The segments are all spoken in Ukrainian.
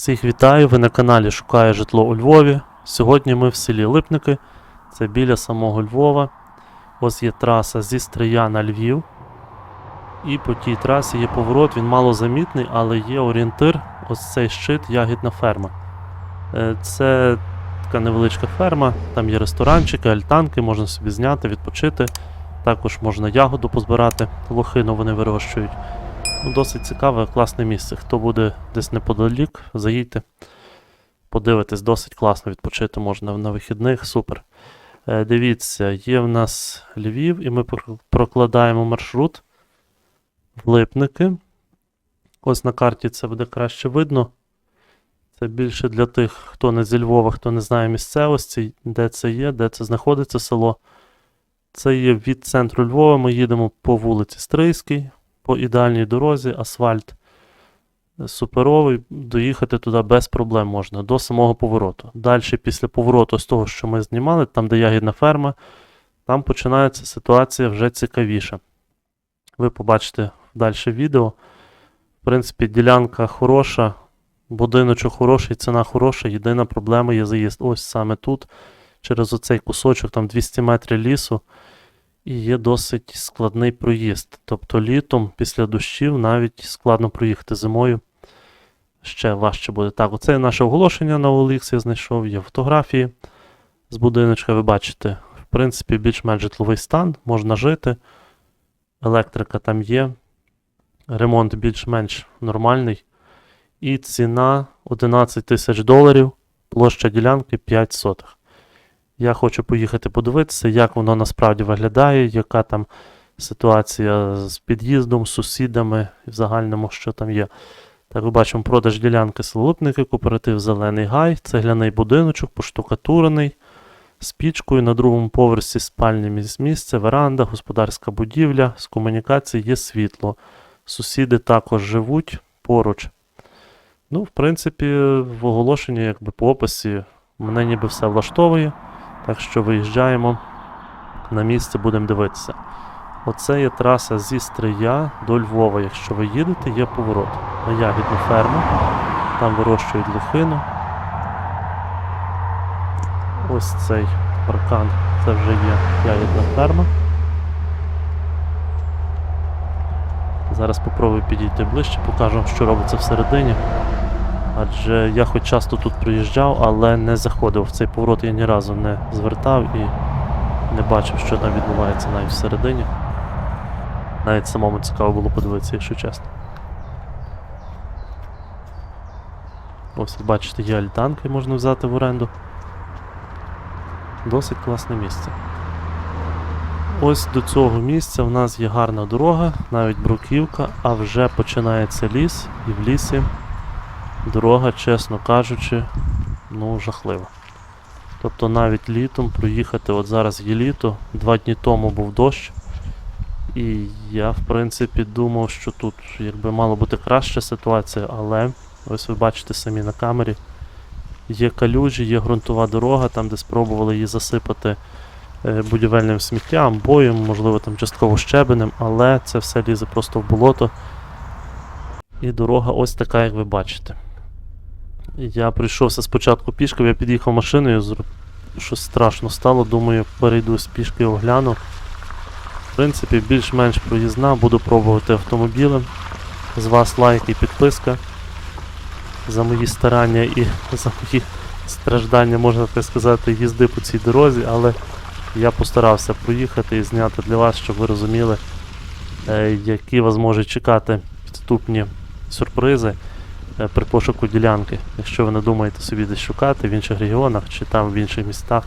Всіх вітаю, ви на каналі Шукає житло у Львові. Сьогодні ми в селі Липники, це біля самого Львова. Ось є траса зі Стрия на Львів. І по тій трасі є поворот, він малозамітний, але є орієнтир, ось цей щит Ягідна ферма. Е, Це така невеличка ферма, там є ресторанчики, альтанки, можна собі зняти, відпочити. Також можна ягоду позбирати, лохину вони вирощують. Ну, досить цікаве, класне місце. Хто буде десь неподалік, заїдьте, подивитись, досить класно відпочити можна на вихідних, супер. Е, дивіться, є в нас Львів, і ми прокладаємо маршрут в Липники. Ось на карті це буде краще видно. Це більше для тих, хто не зі Львова, хто не знає місцевості, де це є, де це знаходиться село. Це є від центру Львова. Ми їдемо по вулиці Стрийській, по ідеальній дорозі, асфальт суперовий, доїхати туди без проблем можна, до самого повороту. Далі, після повороту з того, що ми знімали, там, де ягідна ферма, там починається ситуація вже цікавіша. Ви побачите далі відео. В принципі, ділянка хороша, будиночок хороший, ціна хороша. Єдина проблема є заїзд. Ось саме тут, через оцей кусочок, там 200 метрів лісу і є досить складний проїзд. Тобто літом після дощів навіть складно проїхати зимою. Ще важче буде. Так, оце наше оголошення на OLX я знайшов, є фотографії з будиночка, ви бачите. В принципі, більш-менш житловий стан, можна жити. Електрика там є. Ремонт більш-менш нормальний. І ціна 11 тисяч доларів, площа ділянки 5 сотих. Я хочу поїхати подивитися, як воно насправді виглядає, яка там ситуація з під'їздом, з сусідами і в загальному, що там є. Так, ми бачимо продаж ділянки Солопники, кооператив Зелений Гай, цегляний будиночок, поштукатурений, з пічкою на другому поверсі спальне місце, веранда, господарська будівля, з комунікації є світло. Сусіди також живуть поруч. Ну, в принципі, в оголошенні, якби по описі, мене ніби все влаштовує. Так що виїжджаємо на місце, будемо дивитися. Оце є траса зі Стрия до Львова. Якщо ви їдете, є поворот на ягідну ферму. Там вирощують лохину. Ось цей паркан, це вже є ягідна ферма. Зараз попробую підійти ближче, покажу, що робиться всередині. Адже я хоч часто тут приїжджав, але не заходив в цей поворот, я ні разу не звертав і не бачив, що там відбувається навіть всередині. Навіть самому цікаво було подивитися, якщо чесно. Ось, як бачите, є альтанки, можна взяти в оренду. Досить класне місце. Ось до цього місця в нас є гарна дорога, навіть бруківка, а вже починається ліс, і в лісі дорога, чесно кажучи, ну, жахлива. Тобто навіть літом проїхати, от зараз є літо, два дні тому був дощ. І я, в принципі, думав, що тут якби мала бути краща ситуація, але ось ви бачите самі на камері. Є калюжі, є ґрунтова дорога, там, де спробували її засипати е, будівельним сміттям, боєм, можливо, там частково щебенем, але це все лізе просто в болото. І дорога ось така, як ви бачите. Я прийшовся спочатку пішки, я під'їхав машиною, щось страшно стало, думаю, перейду з пішки огляну. В принципі, більш-менш проїзна, буду пробувати автомобілем. З вас лайк і підписка за мої старання і за мої страждання, можна так сказати, їзди по цій дорозі, але я постарався проїхати і зняти для вас, щоб ви розуміли, е, які вас можуть чекати підступні сюрпризи при пошуку ділянки. Якщо ви не думаєте собі десь шукати в інших регіонах чи там в інших містах,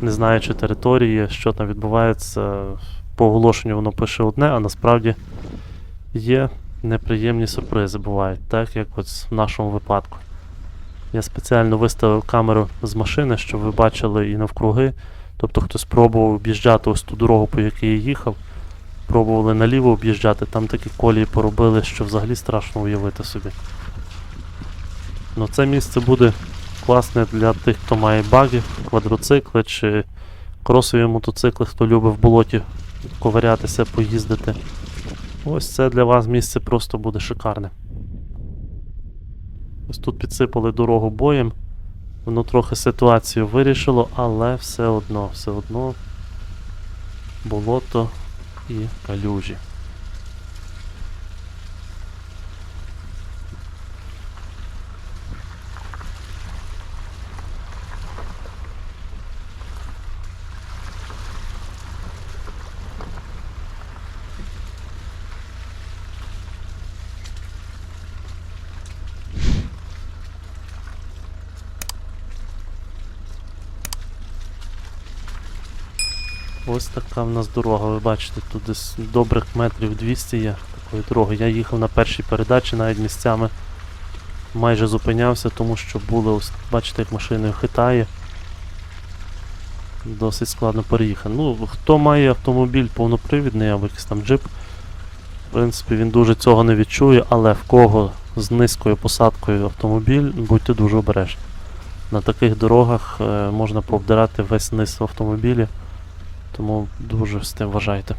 не знаючи території, що там відбувається, по оголошенню воно пише одне, а насправді є неприємні сюрпризи бувають, так як от в нашому випадку. Я спеціально виставив камеру з машини, щоб ви бачили і навкруги. Тобто хтось пробував об'їжджати ось ту дорогу, по якій я їхав, пробували наліво об'їжджати, там такі колії поробили, що взагалі страшно уявити собі. Ну це місце буде класне для тих, хто має баги, квадроцикли чи кросові мотоцикли, хто любить в болоті ковирятися, поїздити. Ось це для вас місце просто буде шикарне. Ось тут підсипали дорогу боєм. Воно трохи ситуацію вирішило, але все одно, все одно болото і калюжі. Ось така в нас дорога, ви бачите, тут десь добрих метрів 200 є такої дороги. Я їхав на першій передачі, навіть місцями майже зупинявся, тому що були, ось, бачите, як машиною хитає. Досить складно переїхати. Ну, хто має автомобіль повнопривідний або якийсь там джип, в принципі, він дуже цього не відчує, але в кого з низькою посадкою автомобіль, будьте дуже обережні. На таких дорогах е, можна пообдирати весь низ в автомобілі. Тому дуже з тим вважайте.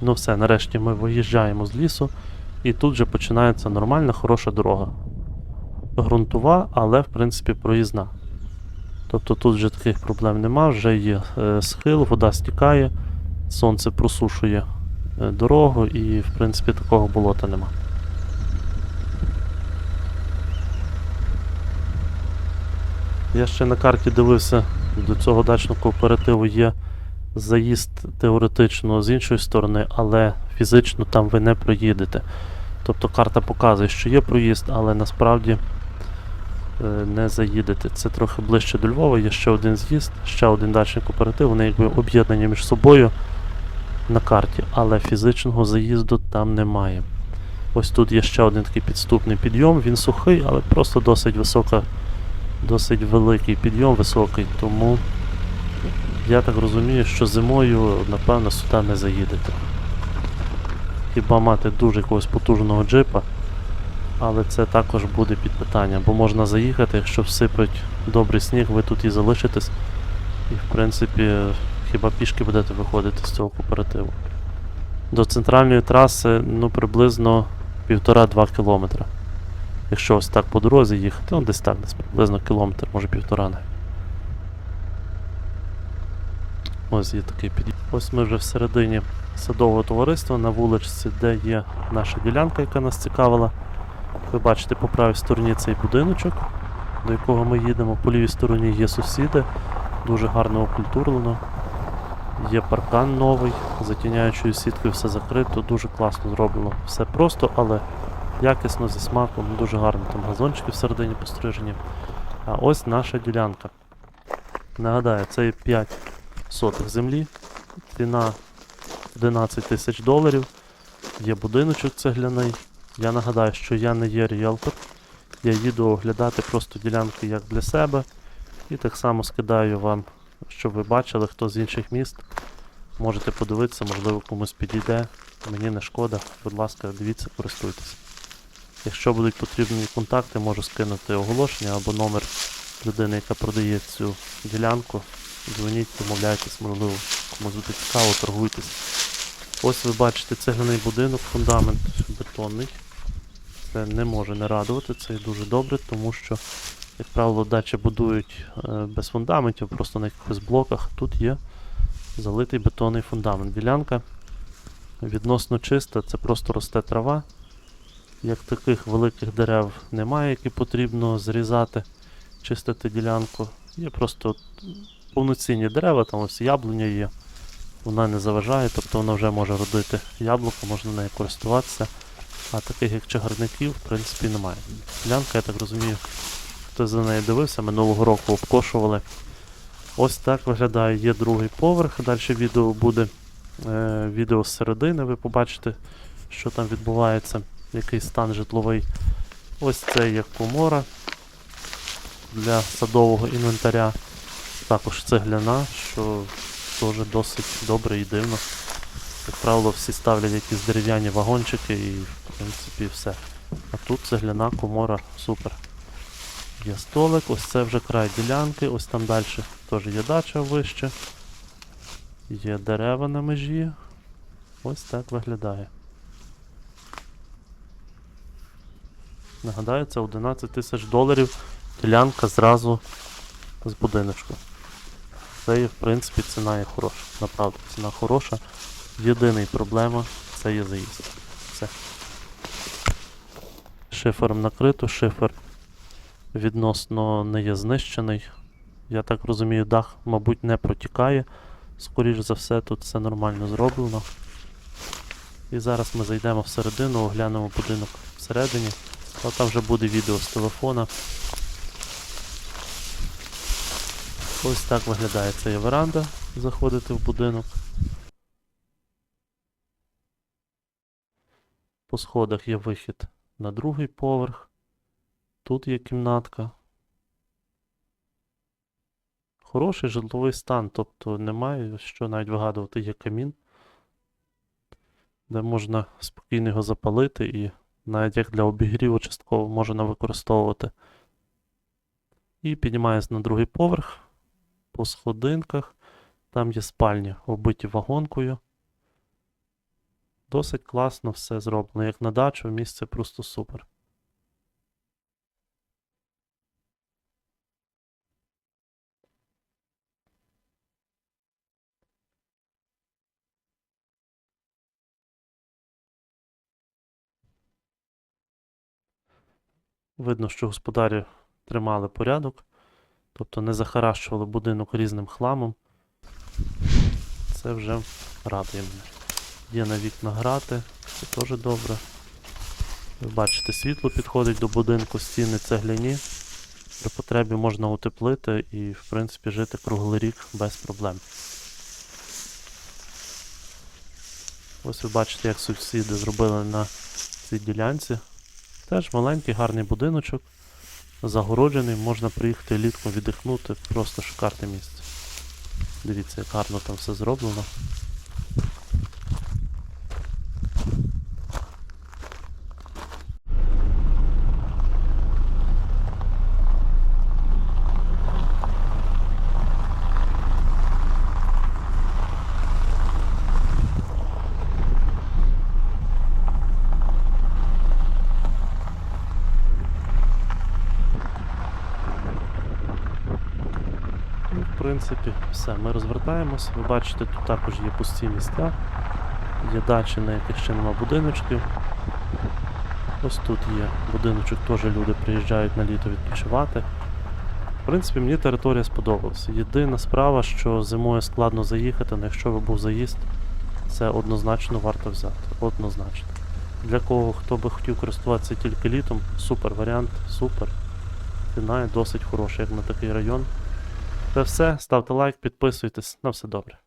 Ну все, нарешті ми виїжджаємо з лісу, і тут же починається нормальна, хороша дорога. Грунтова, але в принципі проїзна. Тобто тут вже таких проблем нема, вже є е, схил, вода стікає, сонце просушує е, дорогу і в принципі такого болота нема. Я ще на карті дивився, до цього дачного кооперативу є заїзд теоретично з іншої сторони, але фізично там ви не проїдете. Тобто карта показує, що є проїзд, але насправді е, не заїдете. Це трохи ближче до Львова, є ще один з'їзд, ще один дачний кооператив, вони якби об'єднані між собою на карті, але фізичного заїзду там немає. Ось тут є ще один такий підступний підйом, він сухий, але просто досить висока досить великий підйом високий, тому я так розумію, що зимою, напевно, сюди не заїдете. Хіба мати дуже якогось потужного джипа, але це також буде під питання, бо можна заїхати, якщо всипить добрий сніг, ви тут і залишитесь. І в принципі, хіба пішки будете виходити з цього кооперативу. До центральної траси ну, приблизно 1,5-2 кілометра. Якщо ось так по дорозі їхати, ну десь так, десь приблизно кілометр, може півтора навіть. Ось є такий під'їзд. Ось ми вже всередині садового товариства на вуличці, де є наша ділянка, яка нас цікавила. Ви бачите по правій стороні цей будиночок, до якого ми їдемо. По лівій стороні є сусіди, дуже гарно окультурлено. Є паркан новий, затіняючою сіткою все закрито, дуже класно зроблено. Все просто, але якісно зі смаком, дуже гарно там газончики всередині пострижені. А ось наша ділянка. Нагадаю, це є 5 сотих землі, ціна 11 тисяч доларів. Є будиночок цегляний. Я нагадаю, що я не є ріелтор. Я їду оглядати просто ділянки як для себе. І так само скидаю вам, щоб ви бачили, хто з інших міст. Можете подивитися, можливо комусь підійде. Мені не шкода. Будь ласка, дивіться, користуйтесь. Якщо будуть потрібні контакти, можу скинути оголошення або номер людини, яка продає цю ділянку. Дзвоніть, домовляйтесь, можливо, комусь буде цікаво, торгуйтесь. Ось ви бачите цегляний будинок, фундамент бетонний. Це не може не радувати, це дуже добре, тому що, як правило, дачі будують е, без фундаментів, просто на якихось блоках. Тут є залитий бетонний фундамент. Ділянка відносно чиста, це просто росте трава. Як таких великих дерев немає, які потрібно зрізати, чистити ділянку. Є просто повноцінні дерева, там ось яблуня є. Вона не заважає, тобто вона вже може родити яблуко, можна нею користуватися. А таких як чагарників, в принципі, немає. Ділянка, я так розумію, хто за нею дивився, минулого року обкошували. Ось так виглядає, є другий поверх. Далі відео буде. Е, відео з середини, ви побачите, що там відбувається який стан житловий. Ось це є комора для садового інвентаря. Також цегляна, що теж досить добре і дивно. Як правило, всі ставлять якісь дерев'яні вагончики і в принципі все. А тут цегляна комора, супер. Є столик, ось це вже край ділянки, ось там далі теж є дача вище. Є дерева на межі. Ось так виглядає. Нагадаю, це 11 тисяч доларів ділянка зразу з будиночку. Це є, в принципі, ціна є хороша. Направду, ціна хороша. Єдиний проблема це є заїзд. Все. Шифером накрито, шифер відносно не є знищений. Я так розумію, дах, мабуть, не протікає. Скоріш за все, тут все нормально зроблено. І зараз ми зайдемо всередину, оглянемо будинок всередині. А там вже буде відео з телефона. Ось так виглядає ця веранда. Заходити в будинок. По сходах є вихід на другий поверх. Тут є кімнатка. Хороший житловий стан, тобто немає що навіть вигадувати, є камін, де можна спокійно його запалити і навіть як для обігріву частково можна використовувати. І піднімаюсь на другий поверх по сходинках. Там є спальні, оббиті вагонкою. Досить класно все зроблено. Як на дачу, місце просто супер. Видно, що господарі тримали порядок, тобто не захаращували будинок різним хламом. Це вже радує мене. Є на вікна грати, це теж добре. Ви бачите, світло підходить до будинку, стіни цегляні. При потребі можна утеплити і, в принципі, жити круглий рік без проблем. Ось ви бачите, як сусіди зробили на цій ділянці. Теж маленький гарний будиночок, загороджений, можна приїхати літку віддихнути, просто шикарне місце. Дивіться, як гарно там все зроблено. Ну, в принципі, все, ми розвертаємось. Ви бачите, тут також є пусті місця. Є дачі, на яких ще нема будиночків. Ось тут є будиночок, теж люди приїжджають на літо відпочивати. В принципі, мені територія сподобалася. Єдина справа, що зимою складно заїхати, але якщо ви був заїзд, це однозначно варто взяти. Однозначно. Для кого хто би хотів користуватися тільки літом, супер варіант, супер. Ціна досить хороша, як на такий район. Це все. Ставте лайк, підписуйтесь. На все добре.